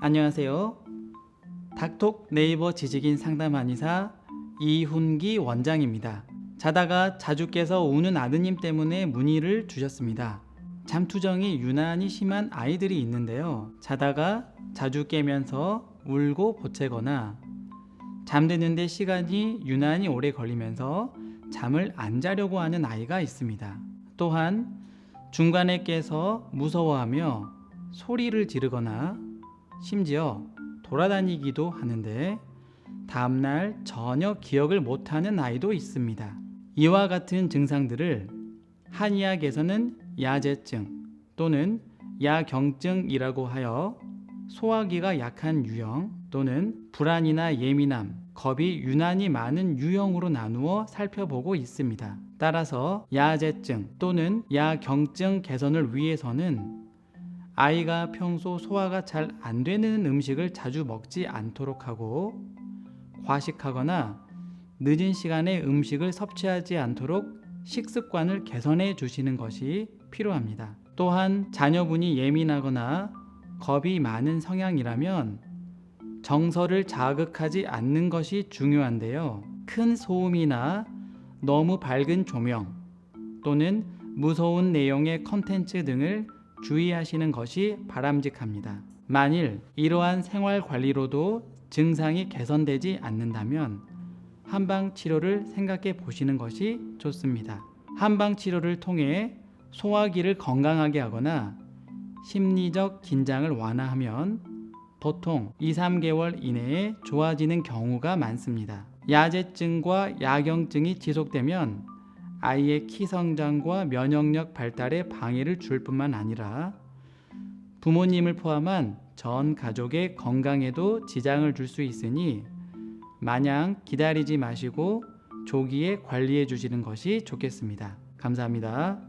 안녕하세요. 닥톡 네이버 지식인 상담 한의사 이훈기 원장입니다. 자다가 자주 깨서 우는 아드님 때문에 문의를 주셨습니다. 잠투정이 유난히 심한 아이들이 있는데요. 자다가 자주 깨면서 울고 보채거나 잠드는데 시간이 유난히 오래 걸리면서 잠을 안 자려고 하는 아이가 있습니다. 또한 중간에 깨서 무서워하며 소리를 지르거나 심지어 돌아다니기도 하는데 다음날 전혀 기억을 못하는 아이도 있습니다. 이와 같은 증상들을 한의학에서는 야제증 또는 야경증이라고 하여 소화기가 약한 유형 또는 불안이나 예민함, 겁이 유난히 많은 유형으로 나누어 살펴보고 있습니다. 따라서 야제증 또는 야경증 개선을 위해서는 아이가 평소 소화가 잘 안 되는 음식을 자주 먹지 않도록 하고 과식하거나 늦은 시간에 음식을 섭취하지 않도록 식습관을 개선해 주시는 것이 필요합니다. 또한 자녀분이 예민하거나 겁이 많은 성향이라면 정서를 자극하지 않는 것이 중요한데요. 큰 소음이나 너무 밝은 조명 또는 무서운 내용의 컨텐츠 등을 주의하시는 것이 바람직합니다. 만일 이러한 생활 관리로도 증상이 개선되지 않는다면 한방 치료를 생각해 보시는 것이 좋습니다. 한방 치료를 통해 소화기를 건강하게 하거나 심리적 긴장을 완화하면 보통 2, 3개월 이내에 좋아지는 경우가 많습니다. 야제증과 야경증이 지속되면 아이의 키 성장과 면역력 발달에 방해를 줄 뿐만 아니라 부모님을 포함한 전 가족의 건강에도 지장을 줄 수 있으니 마냥 기다리지 마시고 조기에 관리해 주시는 것이 좋겠습니다. 감사합니다.